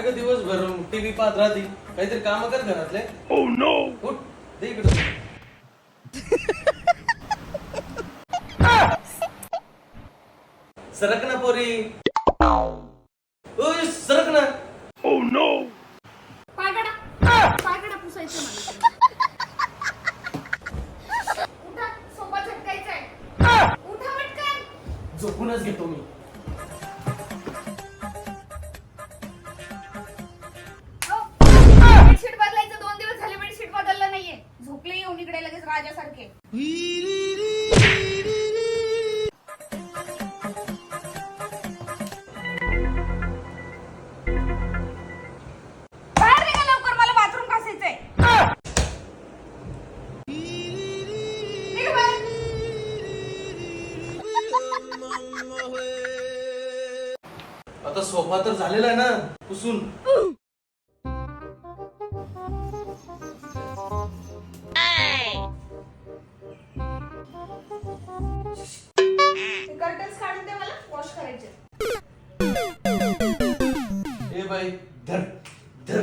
काय ग दिवसभर टीव्ही पाहत राहते. काहीतरी काम कर घरातले. ओ नो उठ दे इकडे. सरक ना पोरी ओय, सरक ना पुसायचं मला. उठा उठा पटकन. झोपूनच घेतो मी. बाहेर निघा लवकर मला बाथरूम घासायचंय. निघा बाहेर. आता सोफा तर झालेला आहे ना पुसून. कर्टन्स काढून दे मला वॉश करायचे. ए बाई धर धर.